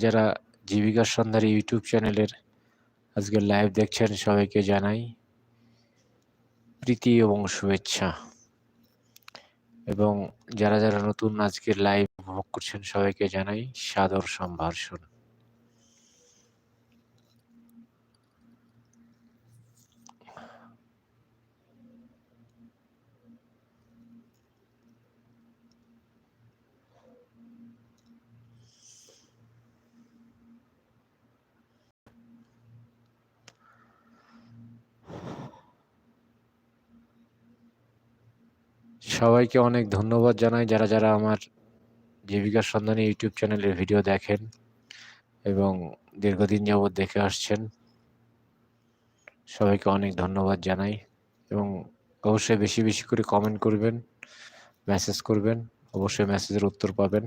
যারা জীবিকার সন্ধ্যার ইউটিউব চ্যানেলের আজকে লাইভ দেখছেন, সবাইকে জানাই প্রীতি এবং শুভেচ্ছা। এবং যারা যারা নতুন আজকের লাইভ উপভোগ করছেন, সবাইকে জানাই সাদর সম্ভাষণ। সবাইকে অনেক ধন্যবাদ জানাই যারা যারা আমার জীবিকার সন্ধানে ইউটিউব চ্যানেলের ভিডিও দেখেন এবং দীর্ঘদিন যাবৎ দেখে আসছেন। সবাইকে অনেক ধন্যবাদ জানাই এবং অবশ্যই বেশি বেশি করে কমেন্ট করবেন মেসেজ করবেন, অবশ্যই মেসেজের উত্তর পাবেন।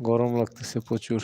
গরম লাগতেছে প্রচুর।